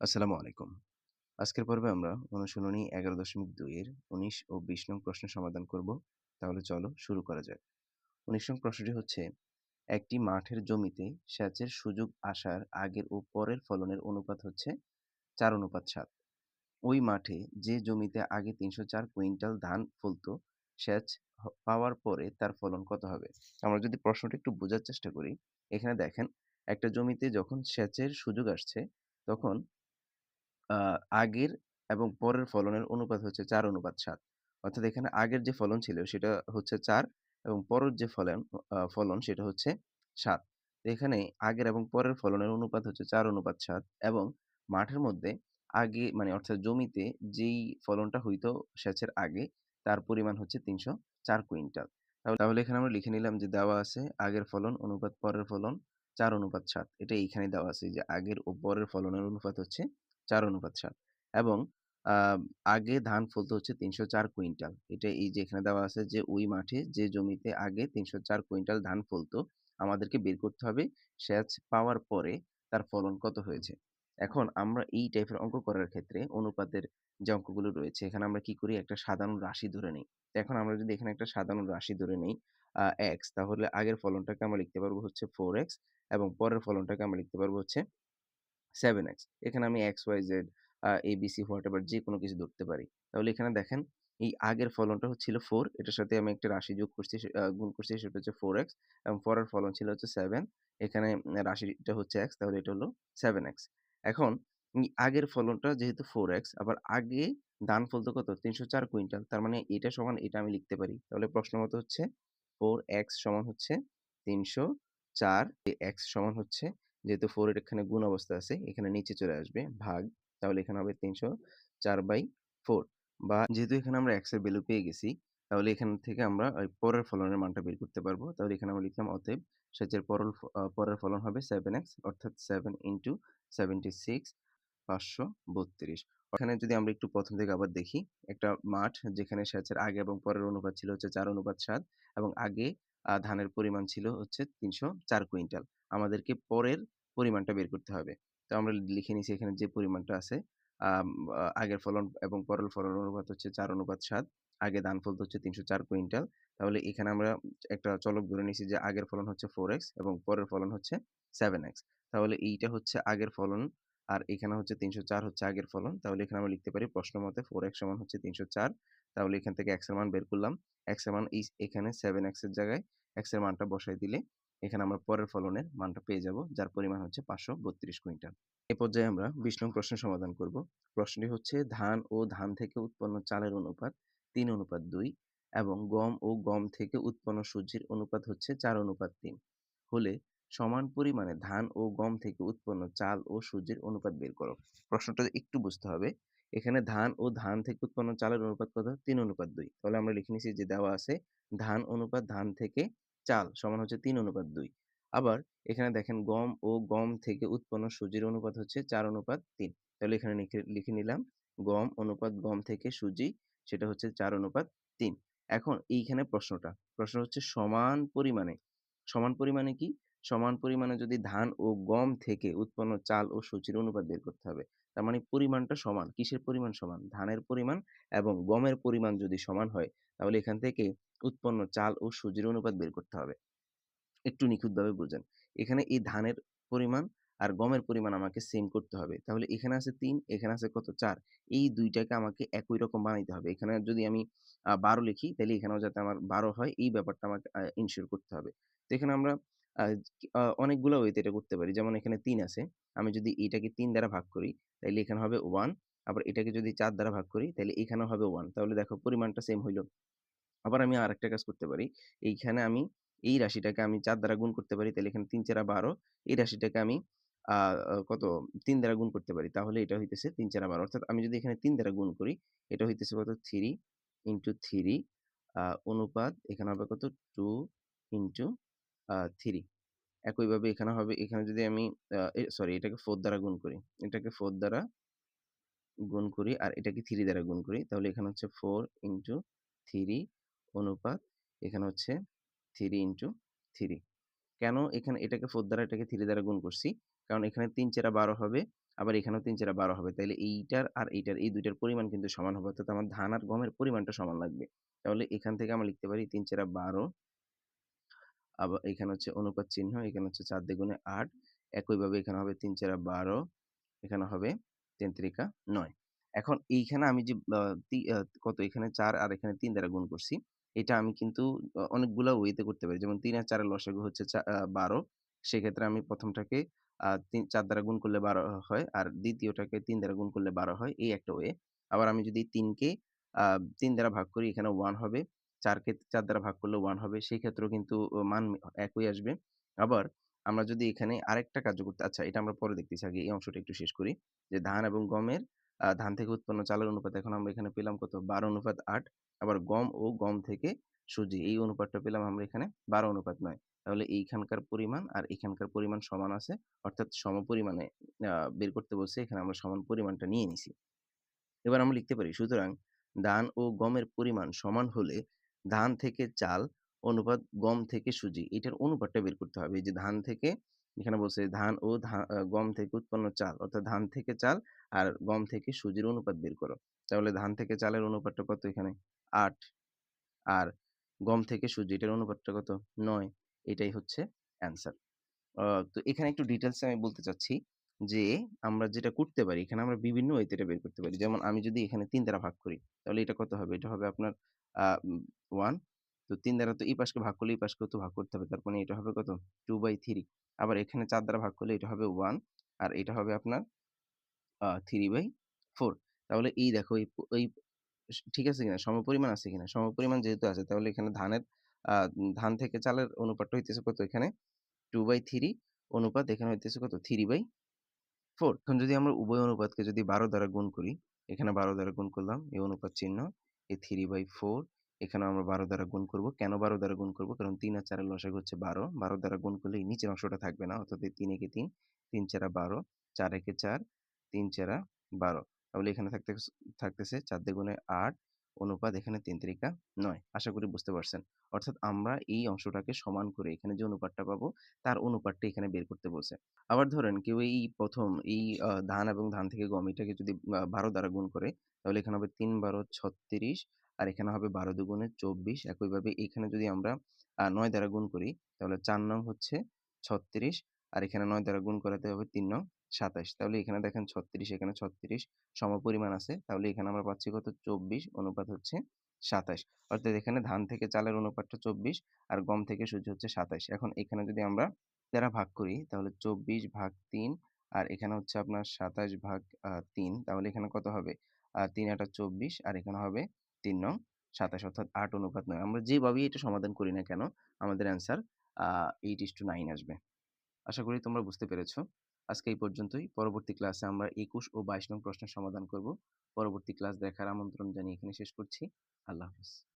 আসসালামু আলাইকুম। আজকের পর্বে আমরা অনুশীলনী এগারো দশমিক দুইয়ের উনিশ ও ২০ নং প্রশ্ন সমাধান করব। তাহলে চলো শুরু করা যাক। ১৯ নং প্রশ্নটি হচ্ছে, একটি মাঠের জমিতে সেচের সুযোগ আসার আগের ও পরের ফলনের অনুপাত হচ্ছে ৪:৭। ওই মাঠে যে জমিতে আগে ৩০৪ কুইন্টাল ধান ফলত, সেচ পাওয়ার পরে তার ফলন কত হবে? আমরা যদি প্রশ্নটা একটু বোঝার চেষ্টা করি, এখানে দেখেন একটা জমিতে যখন সেচের সুযোগ আসছে, তখন আগের এবং পরের ফলনের অনুপাত হচ্ছে ৪:৭। অর্থাৎ এখানে আগের যে ফলন ছিল সেটা হচ্ছে চার এবং পরের যে ফলন ফলন সেটা হচ্ছে সাত এখানে আগের এবং পরের ফলনের অনুপাত হচ্ছে ৪:৭ এবং মাঠের মধ্যে আগে মানে অর্থাৎ জমিতে যেই ফলনটা হইতো সেচের আগে তার পরিমাণ হচ্ছে ৩০৪ কুইন্টাল। তাহলে এখানে আমরা লিখে নিলাম যে দেওয়া আছে আগের ফলন অনুপাত পরের ফলন ৪:৭ এটা এইখানে দেওয়া আছে যে আগের ও পরের ফলনের অনুপাত হচ্ছে ৪:৭ এবং আ আগে ধান ফলতো হচ্ছে ৩০৪ কুইন্টাল। এটা এই যে এখানে দেওয়া আছে যে ওই মাঠে যে জমিতে আগে ৩০৪ কুইন্টাল ধান ফলতো, আমাদেরকে বের করতে হবে সেচ পাওয়ার পরে তার ফলন কত হয়েছে। এখন আমরা এই টাইপের অঙ্ক করার ক্ষেত্রে অনুপাতের যে অঙ্কগুলো রয়েছে এখানে আমরা কি করি একটা সাধারণ রাশি ধরে নেই। এখন আমরা যদি এখানে একটা সাধারণ রাশি ধরে নিই এক্স তাহলে আগের ফলনটাকে আমরা লিখতে পারব হচ্ছে 4x এবং পরের ফলনটাকে আমরা লিখতে পারব হচ্ছে 7x এখানে আমি x, y, z what ABC whatever যেকোনো কিছু ধরতে পারি। তাহলে এখানে দেখেন এই আগের ফলনটা হচ্ছিল ফোর এটার সাথে আমি একটা রাশি যোগ করছি গুণ করছি সেটা হচ্ছে ফোর এক্স এবং ফোরের ফলন ছিল হচ্ছে সেভেন এখানে রাশিটা হচ্ছে এক্স তাহলে এটা হলো সেভেন এক্স এখন আগের ফলনটা যেহেতু ফোর এক্স আবার আগে ধান ফলতো কত ৩০৪ কুইন্টাল তার মানে এটা সমান এটা আমি লিখতে পারি। তাহলে প্রশ্ন মতো হচ্ছে ফোর এক্স সমান হচ্ছে ৩০৪ এ এক্স সমান হচ্ছে যেহেতু 4 এর এখানে গুণ অবস্থা আছে এখানে নিচে চলে আসবে ভাগ তাহলে এখানে হবে ৩০৪/4 বা যেহেতু এখানে আমরা x এর ভ্যালু পেয়ে গেছি তাহলে এখান থেকে আমরা ওই পরের ফলনের মানটা বের করতে পারব। তাহলে এখানে আমরা লিখলাম অতএব সেচের পরল পরের ফলন হবে সেভেন এক্স অর্থাৎ 7 ইন্টু 76 ৫৩২ ওখানে যদি আমরা একটু প্রথম থেকে আবার দেখি, একটা মাঠ যেখানে সেচের আগে এবং পরের অনুপাত ছিল হচ্ছে ৪:৭ এবং আগে ধানের পরিমাণ ছিল হচ্ছে ৩০৪ কুইন্টাল। আমাদেরকে পরের পরিমাণটা বের করতে হবে। তো আমরা লিখে নিছি এখানে যে পরিমাণটা আছে আগের ফলন এবং পরের ফলন অনুপাত হচ্ছে ৪:৭ আগে ধান ফলতো হচ্ছে ৩০৪ কুইন্টাল। তাহলে এখানে আমরা একটা চলক ধরে নিছি যে আগের ফলন হচ্ছে ফোর এক্স এবং পরের ফলন হচ্ছে সেভেন এক্স তাহলে এইটা হচ্ছে আগের ফলন আর এখানে হচ্ছে ৩০৪ হচ্ছে আগের ফলন। তাহলে এখানে আমরা লিখতে পারি প্রশ্ন মতে ফোর এক্স সমান হচ্ছে ৩০৪ তাহলে এখান থেকে এর মান বের করলাম। এর মান এই, এখানে 7x এর জায়গায় এর মানটা বসায় দিলে এখানে আমরা পরের ফলনের মানটা পেয়ে যাব, যার পরিমাণ হচ্ছে ৫৩২ কুইন্টাল। এ পর্যায়ে আমরা ২০ নং প্রশ্নের সমাধান করব। প্রশ্নটি হচ্ছে, ধান ও ধান থেকে উৎপন্ন চালের অনুপাত ৩:২ এবং গম ও গম থেকে উৎপন্ন সুজির অনুপাত হচ্ছে ৪:৩ হলে সমান পরিমাণে ধান ও গম থেকে উৎপন্ন চাল ও সুজির অনুপাত বের করো। প্রশ্নটা একটু বুঝতে হবে। এখানে ধান ও ধান থেকে উৎপন্ন চালের অনুপাত কত? ৩:২ তাহলে আমরা লিখে নিছি যে দেওয়া আছে, ধান অনুপাত ধান থেকে চাল সমান হচ্ছে ৩:২ আবার এখানে দেখেন গম ও গম থেকে উৎপন্ন সুজির অনুপাত হচ্ছে ৪:৩ তাহলে এখানে লিখে নিলাম গম অনুপাত গম থেকে সুজি সেটা হচ্ছে ৪:৩ এখন এইখানে প্রশ্নটা, প্রশ্ন হচ্ছে সমান পরিমাণে, সমান পরিমাণে কি? সমান পরিমাণে যদি ধান ও গম থেকে উৎপন্ন চাল ও সুজির অনুপাত বের করতে হবে। তার মানে পরিমাণটা সমান। কিসের পরিমাণ সমান? ধানের পরিমাণ এবং গমের পরিমাণ যদি সমান হয় তাহলে এখান থেকে উৎপন্ন চাল ও সুজির অনুপাত বের করতে হবে। একটু নিখুঁতভাবে বুঝেন। এখানে এই ধানের পরিমাণ আর গমের পরিমাণ আমাকে সেম করতে হবে। তাহলে এখানে আছে ৩ এখানে আছে কত? ৪ এই দুইটাকে আমাকে একই রকম বানাইতে হবে। এখানে যদি আমি ১২ লিখি, তাহলে এখানেও যাতে আমার ১২ হয়, এই ব্যাপারটা আমাকে আ এনশিওর করতে হবে। তো এখানে আমরা অনেকগুলো ওয়েতে এটা করতে পারি। যেমন এখানে ৩ আছে। আমি যদি এটাকে ৩ দ্বারা ভাগ করি তাইলে এখানে হবে 1 আবার এটাকে যদি ৪ দ্বারা ভাগ করি, তাহলে এখানেও হবে 1 তাহলে দেখো পরিমাণটা সেম হইল। আবার আমি আরেকটা কাজ করতে পারি। এইখানে আমি এই রাশিটাকে আমি চার দ্বারা গুণ করতে পারি। তাহলে এখানে ৩ ৪ ১২ এই রাশিটাকে আমি কত তিন দ্বারা গুণ করতে পারি। তাহলে এটা হইতেছে ৩ ৪ ১২ অর্থাৎ আমি যদি এখানে তিন দ্বারা গুণ করি, এটা হইতেছে কত থ্রি ইন্টু থ্রি অনুপাত এখানে হবে কত টু ইন্টু থ্রি একইভাবে এখানে হবে, এখানে যদি আমি সরি, এটাকে ফোর দ্বারা গুণ করি। এটাকে ফোর দ্বারা গুণ করি আর এটাকে থ্রি দ্বারা গুণ করি। তাহলে এখানে হচ্ছে 4 ইনটু 3 অনুপাত এখানে হচ্ছে থ্রি ইনটু থ্রি কেন এখানে এটাকে 4 দ্বারা এটাকে থ্রি দ্বারা গুণ করছি? কারণ এখানে ৩ ৪ ১২ হবে আবার এখানেও ৩ ৪ ১২ হবে। তাহলে এইটার আর এইটার এই দুইটার পরিমাণ কিন্তু সমান হবে। অর্থাৎ আমার ধান আর গমের পরিমাণটা সমান লাগবে। তাহলে এখান থেকে আমরা লিখতে পারি ৩ ৪ ১২ আবার এখানে হচ্ছে অনুপাত চিহ্ন, এখানে হচ্ছে ৪ দ্বিগুণে আট একইভাবে এখানে হবে ৩ ৪ ১২ এখানে হবে ৩ ৩ ৯ এখন এইখানে আমি যে কত এখানে চার আর এখানে তিন দ্বারা গুণ করছি। এটা আমি কিন্তু অনেকগুলা ওয়েতে করতে পারি। যেমন তিন আর ৪ এর লসাগু হচ্ছে ১২ সেক্ষেত্রে আমি ১ম টাকে আ ৩ ৪ দ্বারা গুণ করলে ১২ হয়। আর দ্বিতীয়টাকে তিন দ্বারা গুণ করলে ১২ হয়। এই একটা ওয়ে। আবার আমি যদি ৩ কে আ ৩ দ্বারা ভাগ করি, এখানে ওয়ান হবে। ৪ কে ৪ দ্বারা ভাগ করলে ওয়ান হবে। সেই ক্ষেত্রেও কিন্তু মান একই আসবে। আবার আমরা যদি এখানে আরেকটা কার্য করতে আচ্ছা এটা আমরা পরে দেখতেছি। আগে, এই অংশটা একটু শেষ করি। যে ধান এবং গমের ধান থেকে উৎপন্ন চালের অনুপাত এখন আমরা এখানে পেলাম কত? ১২ অনুপাত আট আবার গম ও গম থেকে সুজি, এই অনুপাতটা পেলাম আমরা এখানে ১২ অনুপাত নয় তাহলে এইখানকার পরিমাণ আর এখানকার পরিমাণ সমান আছে। অর্থাৎ সম পরিমাণে বের করতে বলছে। এখানে আমরা সমান পরিমাণটা নিয়ে নিছি। এবার আমরা লিখতে পারি, সুতরাং ধান ও গমের পরিমাণ সমান হলে ধান থেকে চাল, অনুপাত গম থেকে সুজি, এটার অনুপাতটা বের করতে হবে। এই যে ধান থেকে এখানে বলছে ধান ও গম থেকে উৎপন্ন চাল, অর্থাৎ ধান থেকে চাল আর গম থেকে সুজির অনুপাত বের করো। তাহলে ধান থেকে চালের অনুপাতটা কত এখানে? আট আর গম থেকে সুজি, এটার অনুপাতটা কত? নয় এটাই হচ্ছে অ্যান্সার। তো এখানে একটু ডিটেলসে আমি বলতে চাচ্ছি যে, আমরা যেটা করতে পারি, এখানে আমরা বিভিন্ন ওয়েতে এটা বের করতে পারি। যেমন আমি যদি এখানে ৩ দ্বারা ভাগ করি, তাহলে এটা কত হবে? এটা হবে আপনার 1 তো তিন দ্বারা তো এই পাশকে ভাগ করলে এই পাশকেও তো ভাগ করতে হবে। তার মানে এটা হবে কত? 2/3 আবার এখানে চার দ্বারা ভাগ করলে এটা হবে ওয়ান আর এটা হবে আপনার থ্রি বাই ফোর তাহলে এই দেখো এই ঠিক আছে কিনা? সমপরিমাণ আছে কিনা? সমপরিমাণ যেহেতু আছে তাহলে এখানে ধানের ধান থেকে চালের অনুপাতটা হইতেছে কত এখানে? 2/3 অনুপাত এখানে হইতেছে কত? 3/4 এখন যদি আমরা উভয় অনুপাতকে যদি ১২ দ্বারা গুণ করি, এখানে ১২ দ্বারা গুণ করলাম এই অনুপাত চিহ্ন, এই 3/4 এখানেও আমরা ১২ দ্বারা গুণ করব। কেন ১২ দ্বারা গুণ করব? কারণ ৩ আর ৪ এর লসাগু হচ্ছে ১২ ১২ দ্বারা গুণ করলে এই নিচের অংশটা থাকবে না। অর্থাৎ ৩ একে ৩, ৩ ৪ ১২, ৪ একে ৪, ৩ ৪ ১২ তাহলে এখানে থাকতে থাকতেছে ৪ দ্বিগুণে আট অনুপাত এখানে ৩ ৩ ৯ আশা করি বুঝতে পারছেন। অর্থাৎ আমরা এই অংশটাকে সমান করে এখানে যে অনুপাতটা পাবো তার অনুপাতটা এখানে বের করতে বলছে। আবার ধরেন কেউ এই প্রথম এই ধান এবং ধান থেকে গম এটাকে যদি বারো দ্বারা গুণ করে তাহলে এখানে হবে ৩ ১২ ৩৬ আর এখানে হবে ১২ দুগুণে ২৪ একইভাবে এখানে যদি আমরা নয় দ্বারা গুণ করি, তাহলে চার নং হচ্ছে ৩৬ আর এখানে নয় দ্বারা গুণ করাতে হবে তিন নং ২৭ তাহলে এখানে দেখেন ৩৬ এখানে ৩৬ সমপরিমাণ আছে। তাহলে এখানে আমরা পাচ্ছি কত? ২৪ অনুপাত হচ্ছে ২৭ অর্থাৎ এখানে ধান থেকে চালের অনুপাতটা ২৪ আর গম থেকে সূর্য হচ্ছে ২৭ এখন এখানে যদি আমরা দ্বারা ভাগ করি, তাহলে ২৪ ভাগ তিন আর এখানে হচ্ছে আপনার ২৭ ভাগ তিন তাহলে এখানে কত হবে? তিন ৩ ৮ ২৪ আর এখানে হবে ৩ নং ২৭ অর্থাৎ আট অনুপাত নয় আমরা যেভাবেই এটা সমাধান করি না কেন, আমাদের answer eight is two nine আসবে। আশা করি তোমরা বুঝতে পেরেছ। আজকে এই পর্যন্তই। পরবর্তী ক্লাসে আমরা ২১ ও ২২ নং প্রশ্নের সমাধান করব। পরবর্তী ক্লাস দেখার আমন্ত্রণ জানিয়ে এখানে শেষ করছি। আল্লাহ হাফেজ।